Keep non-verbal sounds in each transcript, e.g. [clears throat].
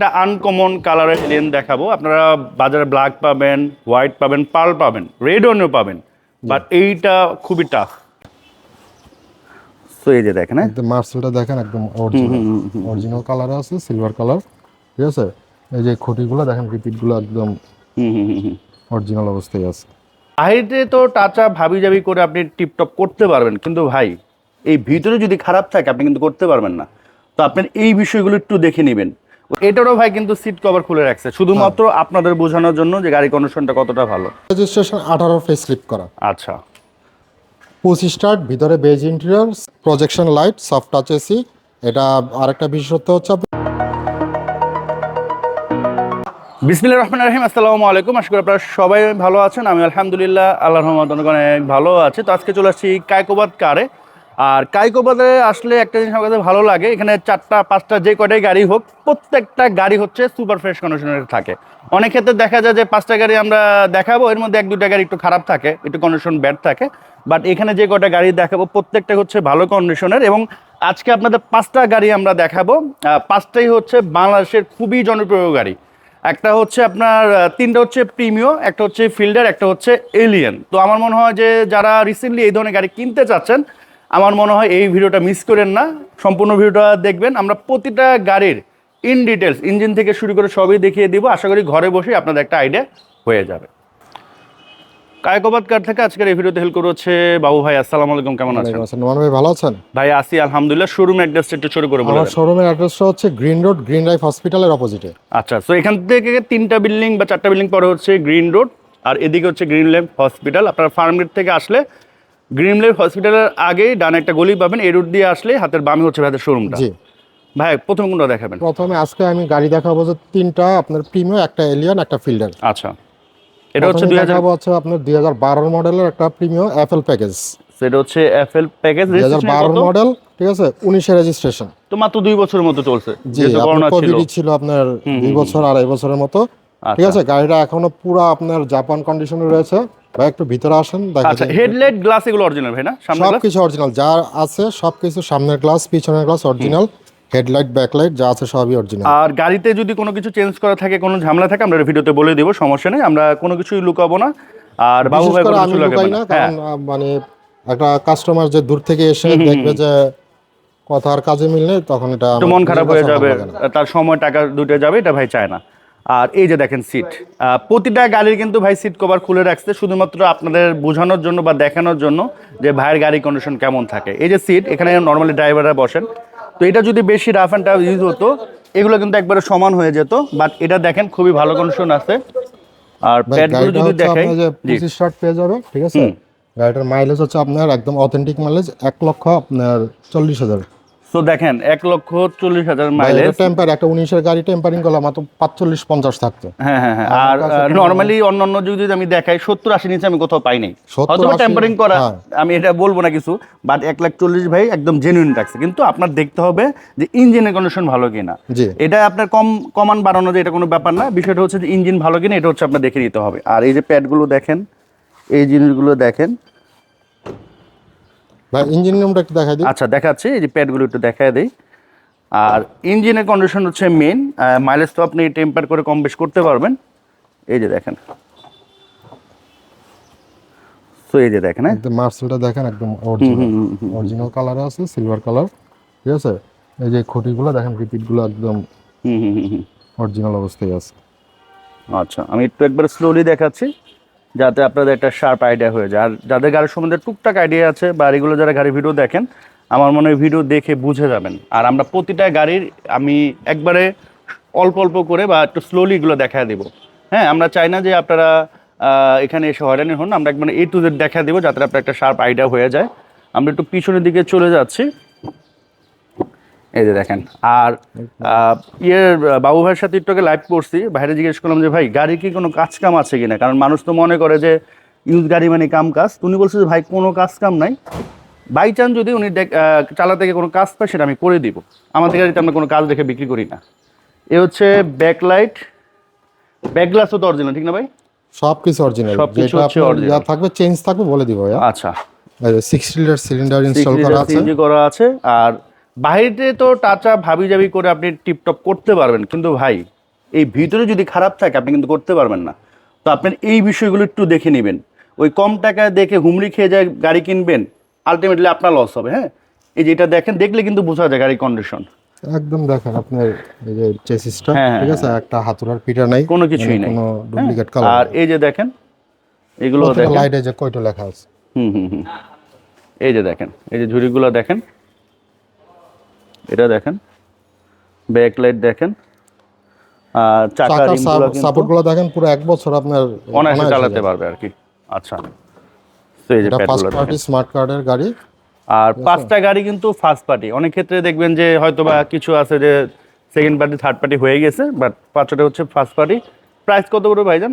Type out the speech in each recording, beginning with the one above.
একটা আনকমন কালারের এলিয়েন দেখাবো। আপনারা বাজারে ব্ল্যাক পাবেন হোয়াইট পাবেন পার্ল পাবেন রেড অনেও পাবেন। বাট এইটা খুবই টাফ তো এই যে দেখেন হ্যাঁ? একদম মার্সেলটা দেখেন একদম অরিজিনাল অরিজিনাল কালারে আছে সিলভার কালার ঠিক আছে? এই যে খুঁটিগুলো দেখেন রিপিটগুলো একদম হুম হুম হুম হুম। অরিজিনাল অবস্থায় আছে। বাইরে তো টাচা ভাবি যাবি করে আপনি টিপটপ করতে পারবেন। কিন্তু ভাই এই ভিতরে যদি খারাপ থাকে আপনি কিন্তু করতে পারবেন না। তো আপনার এই বিষয়গুলো একটু দেখে নেবেন। এটারও ভাই কিন্তু সিট কভার খুলে রাখছে। শুধুমাত্র আপনাদের বোঝানোর জন্য যে গাড়ি কন্ডিশনটা কতটা ভালো। রেজিস্ট্রেশন আঠারো ফেস স্লিপ করা। আচ্ছা। পুসি স্টার্ট ভিতরে beige interior projection light soft touch AC এটা আরেকটা বিশেষত্ব হচ্ছে বিসমিল্লাহ রহমান রহিম আসসালামু আলাইকুম। আশা করি আপনারা সবাই ভালো আছেন। আমি আলহামদুলিল্লাহ আল্লাহর রহমত অনেক অনেক ভালো আছি। তো আজকে চলে আসছি কায়কোবাদ কারে আর কায়কোবাদে আসলে একটা জিনিস আমার ভালো লাগে, এখানে চারটা, পাঁচটা যে কটাই গাড়ি হোক, প্রত্যেকটা গাড়ি হচ্ছে সুপার ফ্রেশ কন্ডিশনের থাকে। অনেক ক্ষেত্রে দেখা যায় যে পাঁচটা গাড়ি আমরা দেখাবো, এর মধ্যে এক দুটা গাড়ি একটু খারাপ থাকে, একটু কন্ডিশন ব্যাড থাকে বাট এখানে যে কটা গাড়ি দেখাবো প্রত্যেকটা হচ্ছে ভালো কন্ডিশনের এবং আজকে আপনাদের পাঁচটা গাড়ি আমরা দেখাবো। পাঁচটাই হচ্ছে বাংলাদেশের খুবই জনপ্রিয় গাড়ি। একটা হচ্ছে আপনার তিনটা হচ্ছে প্রিমিও একটা হচ্ছে ফিল্ডার, একটা হচ্ছে এলিয়েন। তো আমার মনে হয় যে যারা রিসেন্টলি এই ধরনের গাড়ি কিনতে চাচ্ছেন আমার মনে হয় এই ভিডিওটা মিস করেন না। সম্পূর্ণ ভিডিওটা দেখবেন। আমরা প্রতিটা গাড়ির ইন ডিটেলস ইঞ্জিন থেকে শুরু করে সবই দেখিয়ে দিব। আশা করি ঘরে বসে আপনাদের একটা আইডিয়া হয়ে যাবে। কায়কবাদ কার থেকে আজকের এই ভিডিওতে হেল্প করছে? বাবু ভাই আসসালামু আলাইকুম কেমন আছেন? নোমান ভাই ভালো আছেন? ভাই আসি আলহামদুলিল্লাহ। শোরুম অ্যাড্রেসটা একটু শুরু করে বলে আমার শোরুমের অ্যাড্রেসটা হচ্ছে গ্রিন রোড গ্রিন লাইফ হসপিটালের অপোজিটে আচ্ছা তো এখান থেকে তিনটা বিল্ডিং বা চারটা বিল্ডিং পরে হচ্ছে গ্রিন রোড আর এদিকে হচ্ছে গ্রিন লেভ হসপিটাল আপনার ফার্ম গেট থেকে আসলে গ্রিন লেভ হসপিটালের আগেই ডান একটা গলি পাবেন এই রুট দিয়ে আসলে হাতের বামে হচ্ছে ভাইদের শোরুমটা। জি। ভাই প্রথম কোনটা দেখাবেন? প্রথমে আজকে আমি গাড়ি দেখাবো যে তিনটা আপনার প্রিমিও একটা এলিয়ন একটা ফিল্ডার। আচ্ছা। এটা হচ্ছে দুই হাজার দেখাবো হচ্ছে আপনার দুই হাজার বারোর মডেলের একটা প্রিমিও এফএল প্যাকেজ সেটা হচ্ছে এফএল প্যাকেজ দুই হাজার বারোর মডেল ঠিক আছে? উনিশের রেজিস্ট্রেশন তো মাত্র দুই বছরের মতো চলছে যেহেতু করোনা ছিল। ছিল আপনার দুই বছর আড়াই বছরের মতো। ঠিক আছে? গাড়িটা এখনও পুরো আপনার জাপান কন্ডিশনে রয়েছে। ভাই একটু ভিতরে আসেন আচ্ছা হেডলাইট গ্লাস এগুলো অরিজিনাল ভাই না? সামনে সব কিছু অরিজিনাল যা আছে সব কিছু সামনের গ্লাস পিছনের গ্লাস অরিজিনাল হেডলাইট ব্যাকলাইট যা আছে সবই অরিজিনাল আর গাড়িতে যদি কোনো কিছু চেঞ্জ করা থাকে কোনো ঝামেলা থাকে আমরা ভিডিওতে বলে দিব সমস্যা নেই আমরা কোনো কিছুই লুকাবো না। আর বাবু ভাই কোনো কিছু লাগাবে না। হ্যাঁ। কারণ মানে একটা কাস্টমার যে দূর থেকে এসে দেখবে যে কথার কাজে মিললে তখন এটা মন খারাপ হয়ে যাবে। তার সময় টাকা দুটো যাবে এটা ভাই চায় না। আর এই যে দেখেন সিট প্রতিটা গাড়ির কিন্তু ভাই সিট কভার খুলে রাখছে শুধুমাত্র আপনাদের বোঝানোর জন্য বা দেখানোর জন্য যে ভাইয়ের গাড়ি কন্ডিশন কেমন থাকে। এই যে সিট এখানে নর্মালি ড্রাইভাররা বসেন। তো এটা যদি বেশি রাফ অ্যান্ড টাফ ইউজ হতো এগুলো কিন্তু একবারে সমান হয়ে যেত বাট এটা দেখেন খুবই ভালো কন্ডিশন আছে। আর প্যাডগুলো যদি দেখাই আপনার যে জি। পঁচিশ শার্ট পেয়ে যাবে ঠিক আছে? গাড়িটার মাইলেজ হচ্ছে আপনার একদম অথেন্টিক মাইলেজ এক লক্ষ আপনার চল্লিশ হাজার। তো দেখেন এক লক্ষ চল্লিশ হাজার মাইলেজ টেম্পার একটা উনিশের গাড়ি টেম্পারিং করলে মাত্র পাঁচচল্লিশ পঞ্চাশ থাকতো হ্যাঁ হ্যাঁ হ্যাঁ। আর নর্মালি অন্যান্য যদি আমি দেখাই সত্তর আশি নিচে আমি কোথাও পাই নাই। হয়তো টেম্পারিং করা হ্যাঁ। আমি এটা বলব না কিছু বাট এক লাখ চল্লিশ ভাই একদম জেনুইন রাখছে কিন্তু আপনার দেখতে হবে যে ইঞ্জিনের কন্ডিশন ভালো কিনা। এটা আপনার কম কমান বাড়ানো যে এটা কোনো ব্যাপার না বিষয়টা হচ্ছে যে ইঞ্জিন ভালো কিনা এটা হচ্ছে আপনার দেখে নিতে হবে। আর এই যে প্যাডগুলো দেখেন এই জিনিসগুলো দেখেন ভাই ইঞ্জিন রুমটা একটু দেখাই দিই। আচ্ছা দেখাচ্ছি এই যে প্যাডগুলো একটু দেখায় দেই। আর ইঞ্জিনের কন্ডিশন হচ্ছে মেন মাইলেজ তো আপনি টেম্পার করে কম বেশ করতে পারবেন। এই যে দেখেন। তো এই যে দেখেন হ্যাঁ? একদম মার্সেলটা দেখেন একদম অরিজিনাল অরিজিনাল কালারে আছে সিলভার কালার ঠিক আছে? এই যে খুঁটিগুলো দেখেন রিপিটগুলো একদম। অরিজিনাল অবস্থায় আছে। আচ্ছা আমি একটু একবার স্লোলি দেখাচ্ছি। যাতে আপনাদের একটা শার্প আইডিয়া হয়ে যায়। আর যাদের গাড়ির সম্বন্ধে টুকটাক আইডিয়া আছে বা এগুলো যারা গাড়ি ভিডিও দেখেন, আমার মনে হয় ভিডিও দেখে বুঝে যাবেন। আর আমরা প্রতিটা গাড়ির আমি একবারে অল্প অল্প করে বা একটু স্লোলি এগুলো দেখা দেবো। হ্যাঁ আমরা চাই না যে আপনারা এখানে এসে হয়রানি হন, আমরা একবারে এ টু জেড দেখা দেবো যাতে আপনার একটা শার্প আইডিয়া হয়ে যায়। আমরা একটু পিছনের দিকে চলে যাচ্ছি। এই যে দেখেন। আর ইয়ের বাবু ভাইয়ের সাথে একটু লাইভ করছি বাইরে জিজ্ঞেস করলাম যে ভাই গাড়ি কি কোনো কাজ কাম আছে কিনা? কারণ মানুষ তো মনে করে যে ইউজ গাড়ি মানে কাম কাজ। উনি বলছো যে ভাই কোনো কাজ কাম নাই। বাই চান্স যদি উনি চালাতে গিয়ে কোনো কাজ পায় সেটা আমি করে দিব। আমাদের গাড়িতে আমরা কোনো কাজ দেখে বিক্রি করি না। এ হচ্ছে ব্যাকলাইট ব্যাকগ্লাসও তো অরিজিনাল ঠিক না ভাই? সব কিছু অরিজিনাল সবকিছু হচ্ছে আপনার যা থাকবে চেঞ্জ থাকবে বলে দিব আচ্ছা। সিক্স লিটার সিলিন্ডার ইনস্টল করা আছে। করা আছে আর বাইরে তো টাচা ভাবি যাবি করে আপনি টিপটপ করতে পারবেন। কিন্তু ভাই এই ভিতরে যদি খারাপ থাকে আপনি কিন্তু করতে পারবেন না। তো আপনার এই বিষয়গুলো একটু দেখে নেবেন। ওই কম টাকায় দেখে হুমড়ি খেয়ে যায় গাড়ি কিনবেন আলটিমেটলি আপনার লস হবে হ্যাঁ? এই যে এটা দেখেন দেখলে কিন্তু বোঝা যায় গাড়ির কন্ডিশন একদম দেখেন আপনার এই যে চেসিসটা হ্যাঁ, ঠিক আছে? একটা হাতুড়ার পিঠা নাই কোনো কিছুই মানে নাই। কোনো হ্যাঁ? ডুপ্লিকেট আর এই যে দেখেন এগুলো দেখেন। লাইটে যে কয়টা লেখা আছে? হুম হুম হুম। এই যে দেখেন এই যে ঝুড়িগুলো দেখেন এটা দেখেন ব্যাক লাইট দেখেন আর চাকা চাকার রিমগুলো কিন্তু সাপোর্টগুলো দেখেন পুরো এক বছর আপনার অনায়াসে চালাতে পারবে আর কি আচ্ছা তো এই যে এটা ফার্স্ট পার্টি স্মার্ট কার্ডের গাড়ি। আর পাঁচটা গাড়ি কিন্তু ফার্স্ট পার্টি অনেক ক্ষেত্রে দেখবেন যে হয়তো বা কিছু আছে যে সেকেন্ড পার্টি থার্ড পার্টি হয়ে গেছে বাট পাঁচটা হচ্ছে ফার্স্ট পার্টি প্রাইস কত করে ভাইজান?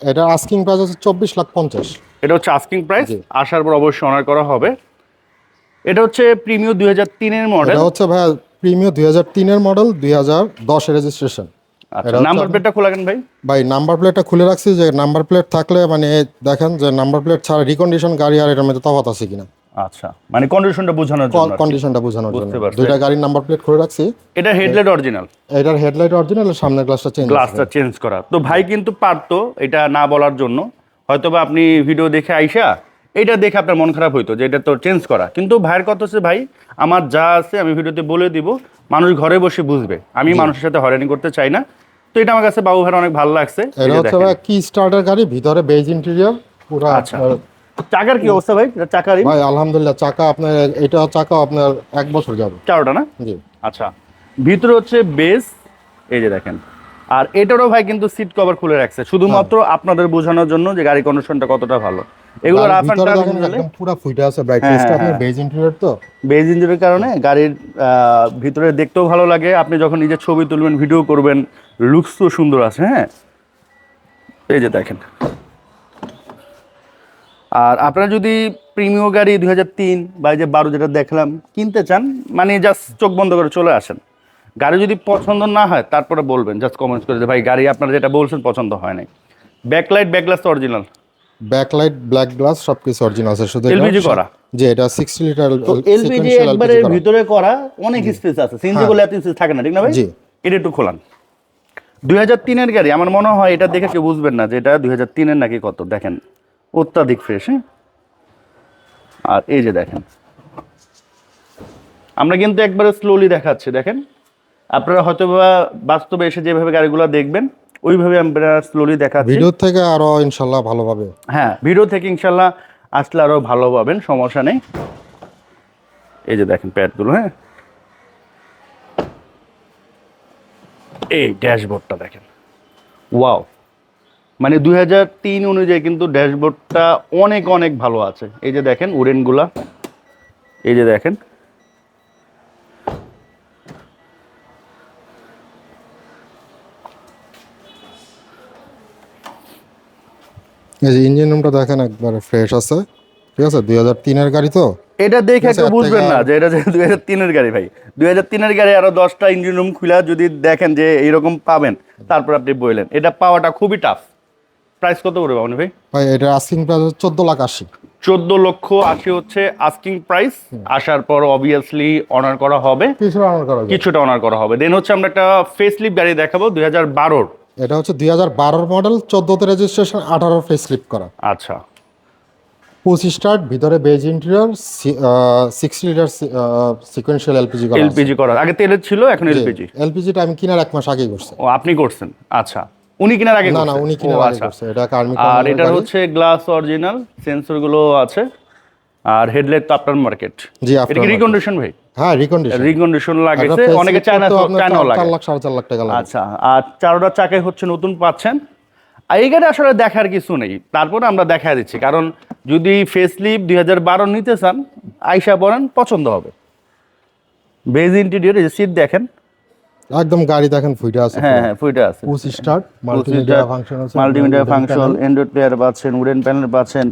এটা আস্কিং প্রাইস হচ্ছে চব্বিশ লাখ পঞ্চাশ। এটা হচ্ছে আস্কিং প্রাইস আসার পর অবশ্যই অনার করা হবে। এটা হচ্ছে প্রিমিয়ার দুই হাজার তিনের মডেল এটা হচ্ছে ভাই প্রিমিয়ার দুই হাজার তিনের মডেল দুই হাজার দশের রেজিস্ট্রেশন নাম্বার প্লেটটা খোলা কেন ভাই। ভাই নাম্বার প্লেটটা খুলে রাখছি যে নাম্বার প্লেট থাকলে মানে দেখেন যে নাম্বার প্লেট ছাড়া রিকন্ডিশন গাড়ি আর এটার মধ্যে তফাৎ আছে কিনা। আচ্ছা মানে কন্ডিশনটা বোঝানোর জন্য আর কন্ডিশনটা বোঝানোর জন্য। দুইটা গাড়ির নাম্বার প্লেট খুলে রাখছি। এটা হেডলাইট অরিজিনাল এটার হেডলাইট অরিজিনাল সামনের গ্লাসটা চেঞ্জ গ্লাসটা চেঞ্জ করা। তো ভাই কিন্তু পারতো এটা না বলার জন্য। হয়তোবা আপনি ভিডিও দেখে আইসা এটা দেখে আপনার মন খারাপ হইতো যে এটা তো চেঞ্জ করা। কিন্তু ভাইয়ের কথা হচ্ছে ভাই আমার যা আছে আমি ভিডিওতে বলে দিব মানুষ ঘরে বসে বুঝবে। আমি মানুষের সাথে হয়রানি করতে চাই না। তো এটা আমার কাছে বাবু ভাইয়ের অনেক ভালো লাগছে। এটা হচ্ছে কি স্টার্টার গাড়ি ভিতরে বেজ ইন্টেরিয়র পুরো আচ্ছা। চাকার কি অবস্থা ভাই? চাকারই ভাই আলহামদুলিল্লাহ চাকা আপনার এটা চাকা আপনার এক বছর যাবে। চারোটা না? জি। আচ্ছা। ভিতরে হচ্ছে বেস এই যে দেখেন। আর এটারও ভাই কিন্তু সিট কভার খুলে রাখছে। শুধুমাত্র আপনাদের বোঝানোর জন্য যে গাড়ি কন্ডিশনটা কতটা ভালো। এগুলো রাফ ভিতরে টাফ একদম পুরো ফুটে আছে ব্রাইটনেসটা আপনার হ্যাঁ। বেজ ইন্টেরিয়র তো? বেজ ইঞ্জিনের কারণে গাড়ির ভিতরে দেখতেও ভালো লাগে। আপনি যখন নিজের ছবি তুলবেন ভিডিও করবেন লুকস তো সুন্দর আছে হ্যাঁ? এই যে দেখেন। আর আপনারা যদি প্রিমিয় গাড়ি দুই হাজার তিন বা এই যে বারো যেটা দেখলাম কিনতে চান মানে জাস্ট চোখ বন্ধ করে চলে আসেন। গাড়ি যদি পছন্দ না হয় তারপরে বলবেন জাস্ট কমেন্টস করে যে ভাই গাড়ি আপনারা যেটা বলছেন পছন্দ হয় নাই। ব্যাকলাইট ব্যাকগ্লাস তো অরিজিনাল ব্যাকলাইট ব্ল্যাক গ্লাস সবকিছু অরিজিনাল আছে। শুধু LPG করা? জি এটা 60 লিটার তো এলপিজি একবারে ভিতরে করা অনেক স্পেস আছে। সিএনজি গুলো এত স্পেস থাকে না ঠিক না ভাই? জি। এটা একটু খোলান। দুই হাজার তিনের গাড়ি আমার মনে হয় এটা দেখে কেউ বুঝবেন না যে এটা দুই হাজার তিনের নাকি কত দেখেন। অত্যাধিক ফ্রেশ হ্যাঁ? আর এই যে দেখেন। আমরা কিন্তু একবারে স্লোলি দেখাচ্ছি দেখেন। আপনারা হয়তোবা বাস্তবে এসে যেভাবে গাড়িগুলো দেখবেন ওইভাবে আমরা স্লোলি দেখাচ্ছি। ভিডিও থেকে আরও ইনশাল্লাহ ভালোভাবে হ্যাঁ ভিডিও থেকে ইনশাল্লাহ আসলে আরও ভালো পাবেন সমস্যা নেই। এই যে দেখেন প্যাডগুলো হ্যাঁ। এই ড্যাশবোর্ডটা দেখেন। ওয়াও। মানে দুই হাজার তিন অনুযায়ী কিন্তু ড্যাশবোর্ডটা অনেক অনেক ভালো আছে। এই যে দেখেন উডেনগুলা। এই যে দেখেন। এই যে ইঞ্জিন রুমটা দেখেন একবারে ফ্রেশ আছে ঠিক আছে? দুই হাজার তিনের গাড়ি তো? এটা দেখে কেউ বুঝবেন না যে এটা যে দুই হাজার তিনের গাড়ি ভাই। দুই হাজার তিনের গাড়ি আরও দশটা ইঞ্জিন রুম খুলে যদি দেখেন যে এইরকম পাবেন তারপর আপনি বললেন এটা পাওয়াটা খুবই টাফ প্রাইস কত করে পাবেন ভাই? ভাই এটা আস্কিং প্রাইস চোদ্দ লাখ আশি। চোদ্দ লক্ষ আশি হচ্ছে আস্কিং প্রাইস আসার পর অবভিয়াসলি অনার করা হবে। কিছু রানার করা কিছুটা অনার করা হবে। দেন হচ্ছে আমরা একটা ফেসলিপ গাড়ি দেখাবো দুই হাজার বারোর। এটা হচ্ছে দুই হাজার বারোর মডেল চোদ্দোতে রেজিস্ট্রেশন আঠারো ফেস স্লিপ করা। আচ্ছা। পুশ স্টার্ট ভিতরে beige interior six litre sequential LPG করা এলপিজি করার আগে তেলের ছিল এখন এলপিজি এলপিজিটা আমি কিনার এক মাস আগেই করছি। ও আপনি করছেন? আচ্ছা। উনি কিনার আগে না না উনি কিনার আগে আচ্ছা। করছে। এটা আর্মি আর এটার হচ্ছে গ্লাস অরিজিনাল সেন্সরগুলো আছে। আর হেডলাইট তো আপনার মার্কেট জি এটা কি রিকন্ডিশন ভাই? হ্যাঁ রিকন্ডিশন রিকন্ডিশন লাগেছে অনেকে চায়না লাগে। চার লাখ সাড়ে চার লাখ টাকা লাগে। আচ্ছা আর চারোটা চাকায় হচ্ছে নতুন পাচ্ছেন। আর এই গাড়ি আসলে দেখার কিছু নেই তারপরে আমরা দেখা দিচ্ছি কারণ যদি ফেসলিপ দুই হাজার বারো নিতে চান আইসা পড়েন পছন্দ হবে। বেজ ইন্টেরিয়র সিট দেখেন। একদম গাড়ি দেখেন ফুইটা আছে হ্যাঁ হ্যাঁ ফুইটা আছে। পুশ স্টার্ট মাল্টিমিডিয়া ফাংশন আছে মাল্টিমিডিয়া ফাংশন অ্যান্ড্রয়েড প্লেয়ার পাচ্ছেন উডেন প্যানেল পাচ্ছেন।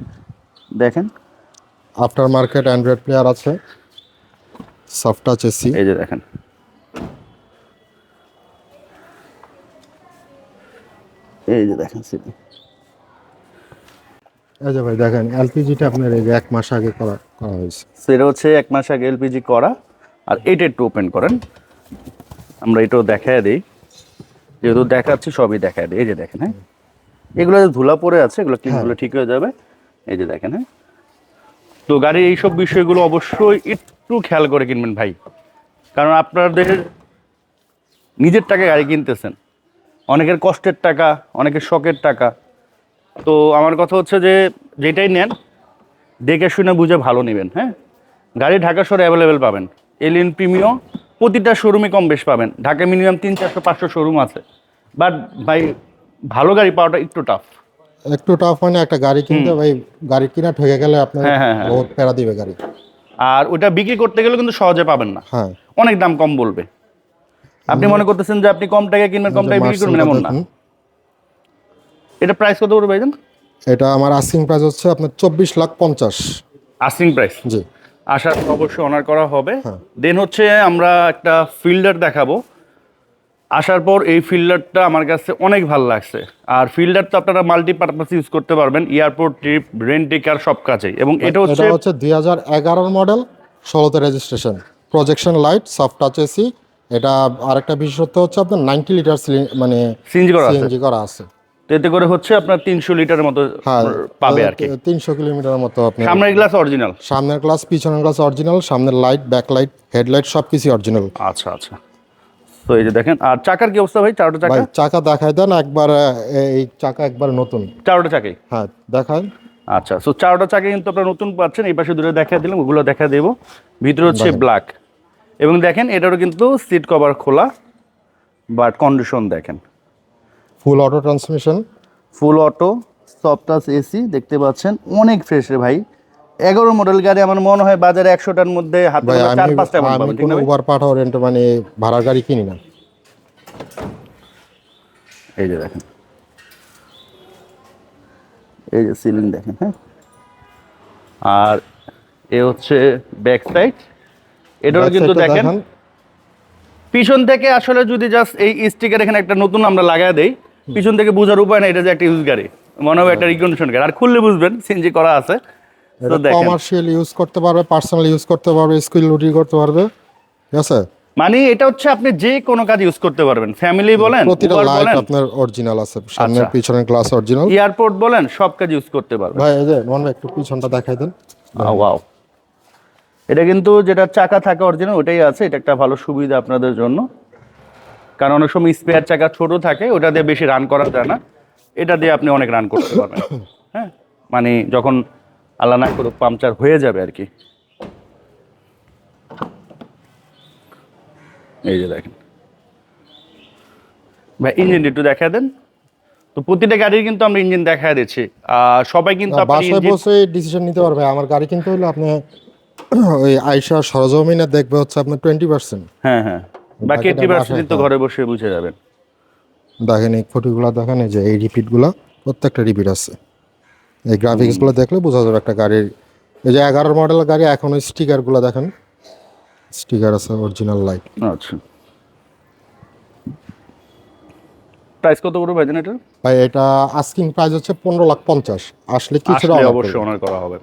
দেখেন আফটার মার্কেট অ্যান্ড্রয়েড প্লেয়ার আছে সফট টাচ এসি এই যে দেখেন। এই যে দেখেন সিটি এই যে ভাই দেখেন এলপিজিটা আপনার এই যে এক মাস আগে করা করা হয়েছে। সেটা হচ্ছে এক মাস আগে এলপিজি করা আর এটা একটু ওপেন করেন। আমরা এটাও দেখায় দিই। যেহেতু দেখাচ্ছি সবই দেখায় দিই। এই যে দেখেন হ্যাঁ? এগুলো যে ধুলা পড়ে আছে এগুলো ক্লিনগুলো ঠিক হয়ে যাবে। এই যে দেখেন হ্যাঁ? তো গাড়ির এইসব বিষয়গুলো অবশ্যই একটু খেয়াল করে কিনবেন ভাই। কারণ আপনাদের নিজের টাকা গাড়ি কিনতেছেন। অনেকের কষ্টের টাকা, অনেকের শখের টাকা। তো আমার কথা হচ্ছে যে, যেটাই নেন, দেখে শুনে বুঝে ভালো নেবেন হ্যাঁ? গাড়ি ঢাকা শহরে অ্যাভেলেবেল পাবেন। এলিয়ন প্রিমিও প্রতিটা শোরুমে কম বেশ পাবেন। ঢাকা মিনিমাম তিন, চারশো, পাঁচশো শোরুম আছে। বাট ভাই, ভালো গাড়ি পাওয়াটা একটু টাফ একটু টাফ মানে একটা গাড়ি কিনতে ভাই গাড়ি কিনা ঠকে গেলে আপনার হ্যাঁ, হ্যাঁ, হ্যাঁ। বহুত প্যারা দিবে গাড়ি। আর ওটা বিক্রি করতে গেলে কিন্তু সহজে পাবেন না। হ্যাঁ। অনেক দাম কম বলবে। আপনি মনে করতেছেন যে আপনি কম টাকায় কিনবেন কম টাকায় বিক্রি করবেন এমন না। এটা প্রাইস কত করে ভাইজান? এটা আমার আস্কিং প্রাইস হচ্ছে আপনার চব্বিশ লাখ পঞ্চাশ। আস্কিং প্রাইস জি। আসার অবশ্যই অনার করা হবে। দেন হচ্ছে আমরা একটা ফিল্ডার দেখাবো। আসার পর এই ফিল্ডারটা আমার কাছে অনেক ভালো লাগছে। আর ফিল্ডার তো আপনারা মাল্টিপারপাস ইউজ করতে পারবেন এয়ারপোর্ট ট্রিপ রেন্ট টেকার সব কাজেই। এবং এটা হচ্ছে এটা হচ্ছে দুই হাজার এগারোর মডেল ষোলোতে registration projection light soft touch AC এটা আরেকটা বিশেষত্ব হচ্ছে আপনার নাইনটি লিটার মানে সিএনজি করা আছে। সিএনজি করা আছে। তো এতে করে হচ্ছে আপনার তিনশো লিটারের মতো হ্যাঁ পাবে আর কি। তিনশো কিলোমিটার মতো আপনি সামনের গ্লাস অরিজিনাল সামনের গ্লাস পিছনের গ্লাস অরিজিনাল সামনের লাইট ব্যাক লাইট হেডলাইট সব কিছু অরিজিনাল আচ্ছা আচ্ছা। তো এই যে দেখেন আর চাকার কি অবস্থা ভাই? চারটা চাকা? চাকা দেখায় দেন একবার এই চাকা একবার নতুন। চারটা চাকাই? হ্যাঁ দেখায়। আচ্ছা সো চারটা চাকা কিন্তু আপনারা নতুন পাচ্ছেন। এই পাশে দূরে দেখা দিলাম ওগুলো দেখা দেবো। ভিতরে হচ্ছে ব্ল্যাক এবং দেখেন এটারও কিন্তু সিট কভার খোলা বাট কন্ডিশন দেখেন। Full auto transmission full auto সফটাস AC দেখতে পাচ্ছেন অনেক ফ্রেশ রে ভাই। এগারো মডেল গাড়ি আমার মনে হয় বাজারে একশোটার মধ্যে হাতে চার পাঁচটা আমি কোনো উবার পাঠাও রেন্ট মানে ভাড়ার গাড়ি কিনি না। এই যে দেখেন। এই যে সিলিং দেখেন হ্যাঁ? আর এ হচ্ছে ব্যাক সাইড এটারও কিন্তু দেখেন পিছন থেকে আসলে যদি জাস্ট এই স্টিকার এখানে একটা নতুন আমরা লাগাই দেই পিছন থেকে বোঝার উপায় না এটা যে একটা ইউজ গাড়ি। মনে হবে একটা রিকন্ডিশন গাড়ি। আর খুললে বুঝবেন সিএনজি করা আছে। কমার্শিয়াল ইউজ করতে পারবে পার্সোনাল ইউজ করতে পারবে স্কুল রুটি করতে পারবে। ঠিক আছে? মানে এটা হচ্ছে আপনি যে কোনো কাজ ইউজ করতে পারবেন। ফ্যামিলি বলেন প্রতিটা লাইট আপনার অরিজিনাল আছে সামনের আচ্ছা। পিছনের গ্লাস অরিজিনাল এয়ারপোর্ট বলেন সব কাজ ইউজ করতে পারবেন। ভাই এই যে ভাই একটু পিছনটা দেখাই দেন। ওয়াও এটা কিন্তু যেটা চাকা থাকে অরিজিনাল ওটাই আছে। এটা একটা ভালো সুবিধা আপনাদের জন্য। কারণ অনেক সময় স্পেয়ার চাকা ছোট থাকে ওটা দিয়ে বেশি রান করা যায় না। এটা দিয়ে আপনি অনেক রান করতে পারবেন। [coughs] হ্যাঁ? মানে যখন আল্লাহ না করুক পাংচার হয়ে যাবে আর কি। এই যে দেখেন। ভাই ইঞ্জিন একটু দেখা দেন। তো প্রতিটা গাড়ির কিন্তু আমরা ইঞ্জিন দেখা দিচ্ছি। সবাই কিন্তু বাসায় বসে ডিসিশন নিতে পারবে। আমার গাড়ি কিন্তু হলো আপনি [clears throat] ওই আইসা সরজমিনে দেখবে হচ্ছে আপনার টোয়েন্টি পার্সেন্ট হ্যাঁ হ্যাঁ। বাকি এইটি পার্সেন্ট তো ঘরে বসে বুঝে যাবেন। দেখেন এই ফটোগুলো দেখেন এই যে এই রিপিটগুলো প্রত্যেকটা রিপিট আছে। এই গ্রাফিক্সগুলো দেখলে বোঝা যাবে একটা গাড়ির এই যে এগারো মডেলের গাড়ি এখন ওই স্টিকারগুলো দেখেন। স্টিকার আছে অরিজিনাল লাইট আচ্ছা। প্রাইস কত করে ভাইজান এটা ভাই এটা আস্কিং প্রাইস হচ্ছে পনেরো লাখ পঞ্চাশ। আসলে কিছুটা অবশ্যই। অনার করা হবে।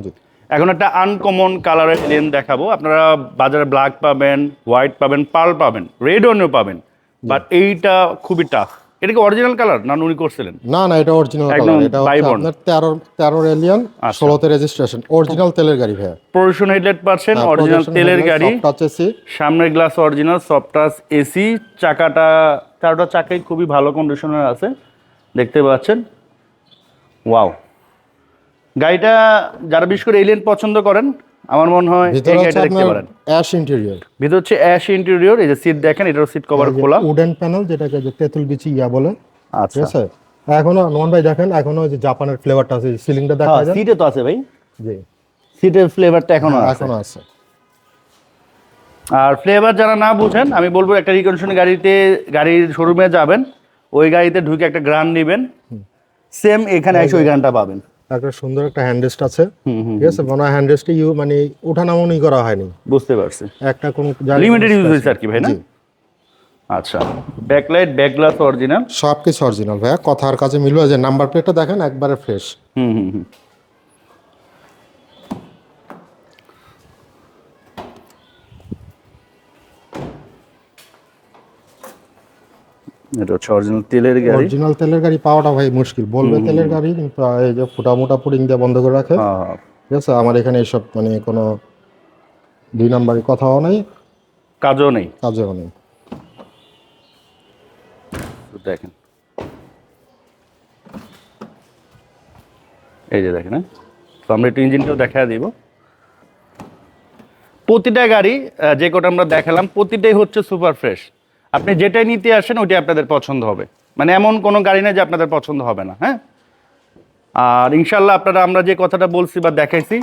এখন একটা আনকমন কালারের লেন দেখাবো। আপনারা বাজারে ব্ল্যাক পাবেন হোয়াইট পাবেন পার্ল পাবেন রেড অনেও পাবেন বাট এইটা খুবই টাফ এটা কি অরিজিনাল কালার না উনি করছিলেন? না না এটা অরিজিনাল কালার এটা হচ্ছে আপনার তেরো তেরো এলিয়ান আচ্ছা। ষোলোতে রেজিস্ট্রেশন অরিজিনাল তেলের গাড়ি ভাইয়া। প্রোশন হেডলাইট পাচ্ছেন হ্যাঁ, অরিজিনাল তেলের গাড়ি। টাচ এসি সামনের গ্লাস অরিজিনাল সফটাস এসি চাকাটা চারটা চাকাই খুবই ভালো কন্ডিশনের আছে দেখতে পাচ্ছেন। ওয়াও গাড়িটা যারা বিশেষ করে এলিয়েন পছন্দ করেন আমার মনে হয় এই গাড়িটা দেখতে পারেন। অ্যাশ ইন্টেরিয়র ভিতর হচ্ছে অ্যাশ ইন্টেরিয়র এই যে সিট দেখেন এটার সিট কভার খোলা। উডেন প্যানেল যেটাকে যে তেঁতুল বিচি ইয়া বলে। আচ্ছা। আছে? এখনও নন ভাই দেখেন এখনও যে জাপানের ফ্লেভারটা আছে সিলিংটা দেখা যায়। সিটে তো আছে ভাই। জি। সিটের ফ্লেভারটা এখনও আছে। এখনও আছে। আর ফ্লেভার যারা না বুঝেন আমি বলব একটা রিকন্ডিশন গাড়িতে গাড়ির শোরুমে যাবেন ওই গাড়িতে ঢুকে একটা গ্রান নেবেন। সেম এখানে এসে ওই গানটা পাবেন। একটা সুন্দর একটা হ্যান্ডরেস্ট আছে। ঠিক আছে? মনে হয় হ্যান্ডরেস্টে ইউ মানে ওঠা ওঠানামনি করা হয়নি। বুঝতে পারছি। একটা কোন লিমিটেড ইউজ হয়েছে আর কি ভাই না? আচ্ছা। ব্যাকলাইট ব্যাক গ্লাস অরিজিনাল সব কিছু অরিজিনাল ভাইয়া। কথার কাছে মিলবে। যে নাম্বার প্লেটটা দেখেন একবারে ফ্রেশ হুম হুম হুম। এটা হচ্ছে অরিজিনাল তেলের গাড়ি। অরিজিনাল তেলের গাড়ি পাওয়াটা ভাই মুশকিল। বলবে তেলের গাড়ি কিন্তু এই যে ফুটা মোটা পুডিং দিয়ে বন্ধ করে রাখে। হ্যাঁ, ঠিক আছে? আমার এখানে এসব মানে কোনো দুই নাম্বারের কথাও নাই। কাজও নেই। কাজেও নেই। দেখেন। এই যে দেখেন হ্যাঁ? তো আমরা একটু ইঞ্জিনটাও দেখা দিব। প্রতিটা গাড়ি যে কটা আমরা দেখালাম প্রতিটাই হচ্ছে সুপার ফ্রেশ আপনি যেটাই নিতে আসেন ওইটাই আপনাদের পছন্দ হবে। মানে এমন কোনো গাড়ি নেই যে আপনাদের পছন্দ হবে না হ্যাঁ? আর ইনশাল্লাহ আপনারা আমরা যে কথাটা বলছি বা দেখাইছি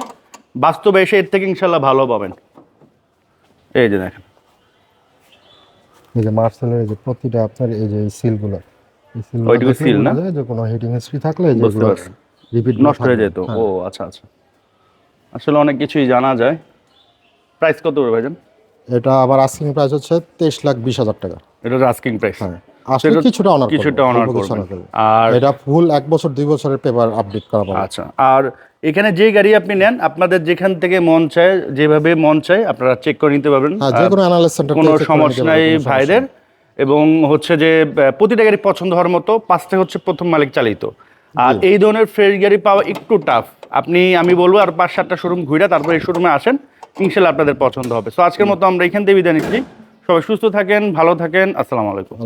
বাস্তবে এসে এর থেকে ইনশাল্লাহ ভালো পাবেন। এই যে দেখেন। এই যে মার্সেলের এই যে প্রতিটা আপনার এই যে সিলগুলো ওইটুকু seal না? যে কোনো হিটিং হিস্ট্রি থাকলে। রিপিট নষ্ট হয়ে যেত। ও আচ্ছা আচ্ছা। আসলে অনেক কিছুই জানা যায়। প্রাইস কত করে ভাইজান? এটা আবার আস্কিং প্রাইস হচ্ছে তেইশ লাখ বিশ হাজার টাকা। এটা আস্কিং প্রাইস হ্যাঁ আসলে কিছুটা অনার কিছুটা অনার করবেন। আর এটা ফুল এক বছর দুই বছরের পেপার আপডেট করা পাবে। আচ্ছা আর এখানে যে গাড়ি আপনি নেন আপনাদের যেখান থেকে মন চায় যেভাবে মন চায় আপনারা চেক করে নিতে পারবেন। হ্যাঁ যে কোনো অ্যানালাইস সেন্টার কোনো সমস্যা নাই ভাইদের। এবং হচ্ছে যে প্রতিটা গাড়ি পছন্দ হওয়ার মতো পাঁচটা হচ্ছে প্রথম মালিক চালিত। আর এই ধরনের ফ্রেশ গাড়ি পাওয়া একটু টাফ আপনি আমি বলব আর পাঁচ সাতটা শোরুম ঘুরে তারপর এই শোরুমে আসেন। ইনশাল্লাহ আপনাদের পছন্দ হবে। সো আজকের মতো আমরা এখান থেকে বিদায় নিচ্ছি। সবাই সুস্থ থাকেন ভালো থাকেন আসসালামু আলাইকুম।